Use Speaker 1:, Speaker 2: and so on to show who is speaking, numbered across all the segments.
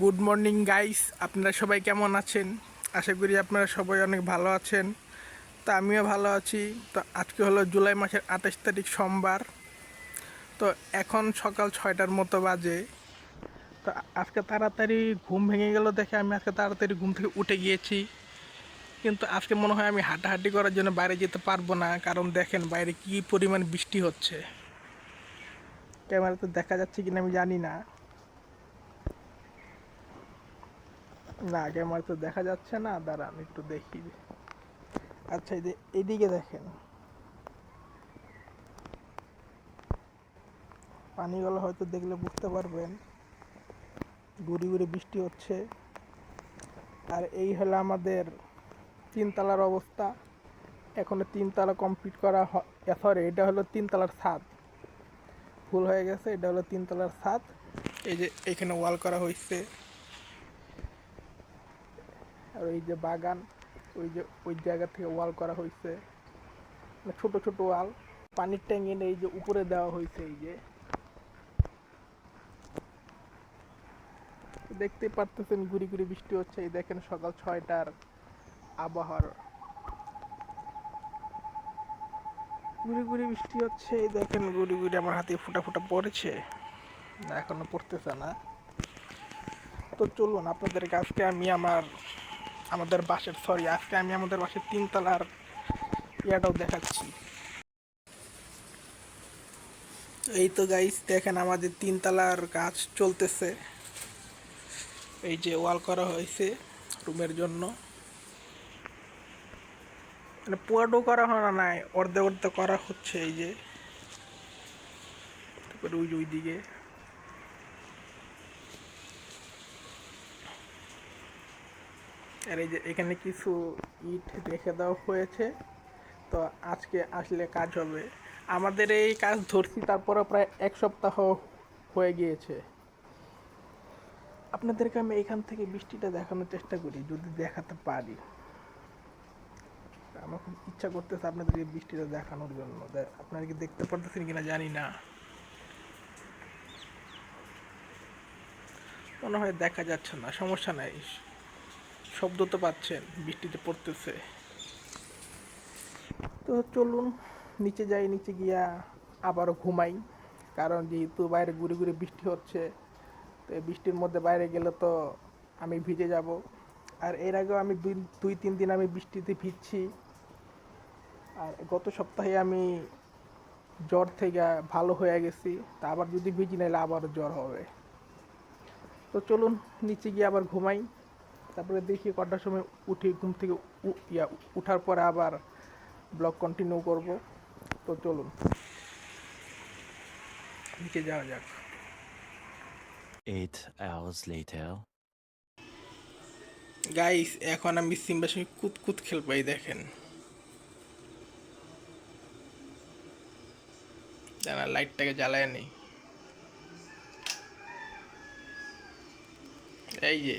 Speaker 1: Good morning guys আপনারা সবাই কেমন আছেন? আশা করি আপনারা সবাই অনেক ভালো আছেন। তো আমিও ভালো আছি। তো আজকে হলো জুলাই মাসের আঠাশ তারিখ সোমবার। তো এখন সকাল ছয়টার মতো বাজে। তো আজকে তাড়াতাড়ি ঘুম ভেঙে গেল দেখে আমি আজকে তাড়াতাড়ি ঘুম থেকে উঠে গিয়েছি। কিন্তু আজকে মনে হয় আমি হাঁটাহাঁটি করার জন্য বাইরে যেতে পারব না। কারণ দেখেন বাইরে কী পরিমাণ বৃষ্টি হচ্ছে। ক্যামেরাতে দেখা যাচ্ছে কিনা আমি জানি না। না আমার তো দেখা যাচ্ছে না, দাঁড়ান, একটু দেখি। আচ্ছা এই যে, এইদিকে দেখেন। পানিগুলো হয়তো দেখলে বুঝতে পারবেন। গুড়ি গুড়ি বৃষ্টি হচ্ছে। আর এই হলো আমাদের তিনতলার অবস্থা। এখনও তিনতলা কমপ্লিট করা সরি এটা হলো তিনতলার ছাদ। ভুল হয়ে গেছে, এটা হলো তিনতলার ছাদ। এই যে, এখানে ওয়াল করা হয়েছে আর এই যে বাগান, ওই যে, ওই জায়গা থেকে ওয়াল করা হয়েছে মানে ছোট ছোট ওয়াল। পানির ট্যাঙ্ক এনে এই যে উপরে দেওয়া হয়েছে এই যে। দেখতে পারতেছেন গুড়ি গুড়ি বৃষ্টি হচ্ছে, এই দেখেন সকাল ছয়টার আবহাওয়ার। গুড়ি গুড়ি বৃষ্টি হচ্ছে, এই দেখেন গুড়ি গুড়ি আমার হাতে ফুটা ফুটা পড়েছে। এখনও পড়তেছে না। তো চলুন, আপনাদের কাছকে আমি আমার আমাদের বাসের সরি আজকে আমি আমাদের বাসের তিনতলার ইয়াটাও দেখাচ্ছি। এই তো গাইস দেখেন আমাদের তিনতলার কাজ চলতেছে। এই যে ওয়াল করা হয়েছে রুমের জন্য। মানে পুয়াটো করা হয় না, নাই, অর্ধে অর্ধে করা হচ্ছে এই যে। তারপরে ওই যে ওইদিকে। আর এই যে এখানে কিছু ইট রেখে দেওয়া হয়েছে। তো আজকে আসলে কাজ হবে। আমাদের এই কাজ ধরছি তারপরে প্রায় এক সপ্তাহ হয়ে গিয়েছে। আপনাদেরকে আমি এখান থেকে বৃষ্টিটা দেখানোর চেষ্টা করি, যদি দেখাতে পারি। আমার খুব ইচ্ছা করতেছে আপনাদেরকে বৃষ্টিটা দেখানোর জন্য। আপনারা কি দেখতে পারতেছেন কিনা জানি না। মনে হয় দেখা যাচ্ছে না, সমস্যা নাই। শব্দ তো পাচ্ছেন, বৃষ্টিতে পড়তেছে। তো চলুন, নিচে যাই, নিচে গিয়া আবারও ঘুমাই, কারণ যেহেতু বাইরে ঘুরে ঘুরে বৃষ্টি হচ্ছে, তো এই বৃষ্টির মধ্যে বাইরে গেলে তো আমি ভিজে যাব। আর এর আগেও আমি দুই দুই, তিন দিন আমি বৃষ্টিতে ভিজছি। আর গত সপ্তাহে আমি জ্বর থেকে ভালো হয়ে গেছি, তা আবার যদি ভিজি নাইলে আবারও জ্বর হবে। তো চলুন, নিচে গিয়ে আবার ঘুমাই। তারপরে দেখি কটার সময় উঠি ঘুম থেকে ইয়া উঠার পরে আবার ব্লগ কন্টিনিউ করব। তো চলুন নিচে যাওয়া যাক।
Speaker 2: Eight hours later.
Speaker 1: গাইস এখন আমি সিম্বার সঙ্গে কুতকুত খেলব এই দেখেন। জানা লাইটটাকে জ্বালায় নেই। এই যে।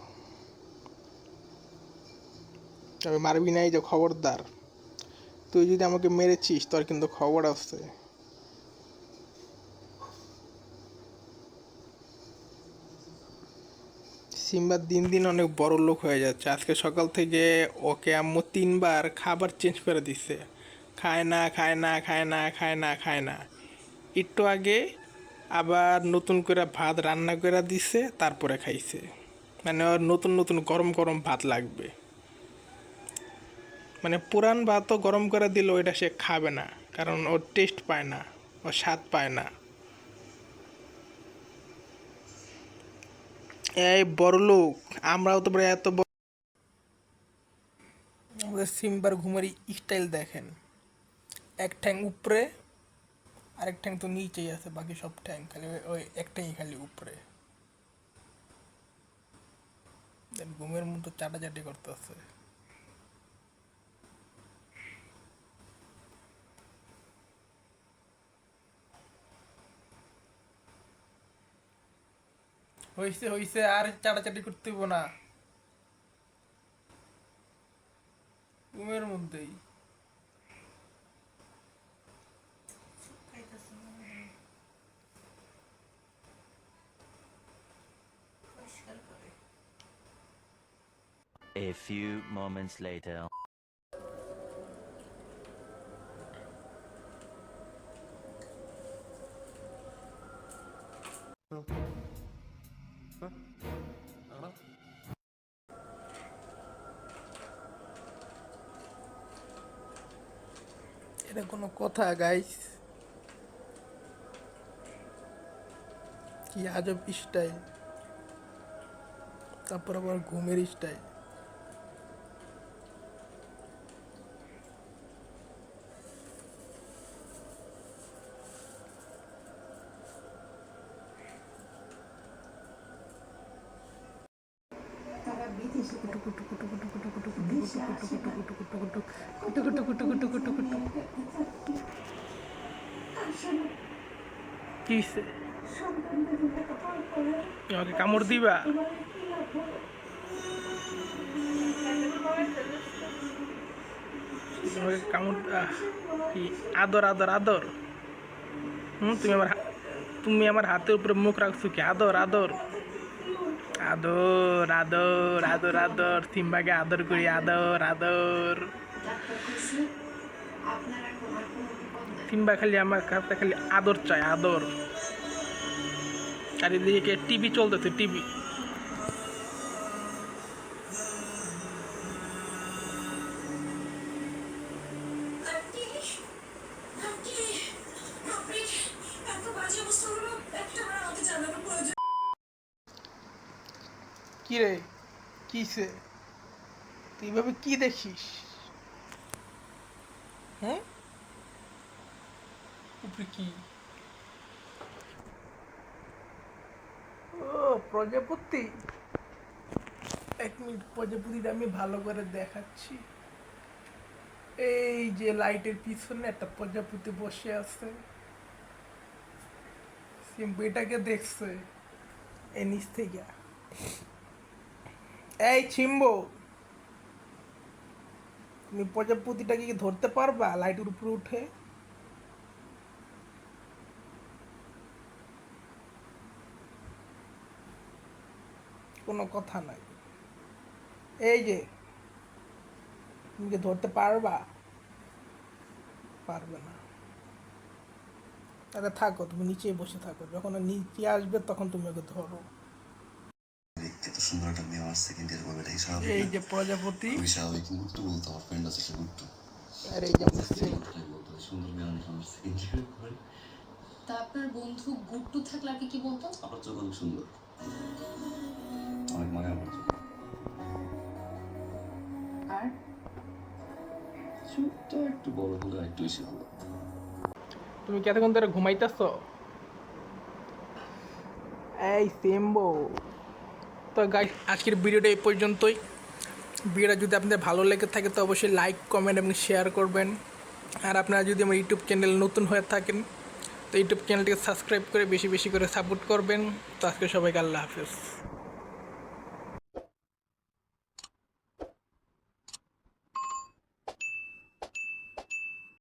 Speaker 1: আমি মারবি নাই যে খবরদার। তুই যদি আমাকে মেরেছিস, তোর কিন্তু খবর আছে সিম্বা দিন দিন অনেক বড় লোক হয়ে যাচ্ছে। আজকে সকাল থেকে ওকে আম্মু তিনবার খাবার চেঞ্জ করে দিচ্ছে খায় না খায় না খায় না খায় না খায় না। একটু আগে আবার নতুন করে ভাত রান্না করে দিছে, তারপরে খাইছে। মানে ওর নতুন নতুন গরম গরম ভাত লাগবে। মানে পুরান ভাতও গরম করে দিলে ওইটা সে খাবে না, কারণ ওর টেস্ট পায় না, ওর স্বাদ পায় না। এই বড় লোক, আমরাও তো এত আমাদের সিম্বার ঘুমের স্টাইল দেখেন। এক ঠ্যাং উপরে, আরেক ঠ্যাং তো নিচেই আছে, বাকি সব ঠ্যাং খালি ওই- ওই একটাই খালি উপরে। ঘুমের মতো চাটাচাটি করতেছে। হইছে হইছে আর চাটাচাটি করতে না ঘুমের মধ্যেই
Speaker 2: A few moments later.
Speaker 1: এটা কোনো কথা গাইস কি আজব স্টাইল তারপর আবার ঘুমের স্টাইল
Speaker 3: তারা বিদেশে
Speaker 1: কামড় দিবা। আদর আদর আদর। হুম, তুমি আমার তুমি আমার হাতের উপরে মুখ রাখছো কি? আদর আদর। আদর আদর আদর আদর। সিম্বাকে আদর করি, আদর আদর। সিম্বা খালি আমার কাছে খালি আদর চাই আদর। আর এদিকে টিভি চলতেছে, টিভি। কি রে কিসে তুই এভাবে কি দেখিস? হ্যাঁ? উপরে কি? ও, প্রজাপতি? এক মিনিট প্রজাপতিটা আমি ভালো করে দেখাচ্ছি। এই যে লাইটের পিছনে একটা প্রজাপতি বসে আছে। সিম্পু এটাকে দেখছে। এই নিচ থেকে। এই চিম্বো তুমি প্রজাপতিটাকে কি ধরতে পারবা? লাইটের উপরে উঠে। কোনো কথা নাই। এই যে, তুমি কি ধরতে পারবা? পারবে না। তাহলে থাকো, তুমি নিচেই বসে থাকো। যখন নিচে আসবে, তখন তুমি ওকে ধরো।
Speaker 4: দেখতে তো সুন্দর একটা মেয়ে আমার সেকেন্ড ইয়ার করবে এটাই স্বাভাবিক
Speaker 1: এই যে প্রজাপতি।
Speaker 4: খুবই স্বাভাবিক গুট্টু বলতো আমার ফ্রেন্ড আছে সে গুট্টু
Speaker 1: আর এই যে আমার
Speaker 4: সুন্দর মেয়ে অনেক আমার সেকেন্ড ইয়ার করে।
Speaker 5: তা আপনার বন্ধু গুট্টু থাকলে আর কি কি বলতো?
Speaker 4: আপনার চোখ অনেক সুন্দর। অনেক মানে আমার চোখ।
Speaker 5: আর?
Speaker 4: চোখটা একটু বড় হলে একটু বেশি ভালো।
Speaker 1: তুমি কি এতক্ষণ ধরে ঘুমাইতেছ? এই সেম্বো তো গাই আজকের ভিডিওটা এই পর্যন্তই। ভিডিওটা যদি আপনাদের ভালো লেগে থাকে, তো অবশ্যই লাইক কমেন্ট এবং শেয়ার করবেন। আর আপনারা যদি আমার ইউটিউব চ্যানেল নতুন হয়ে থাকেন, তো ইউটিউব চ্যানেলটিকে সাবস্ক্রাইব করে বেশি বেশি করে সাপোর্ট করবেন। তো আজকে সবাইকে আল্লাহ হাফেজ।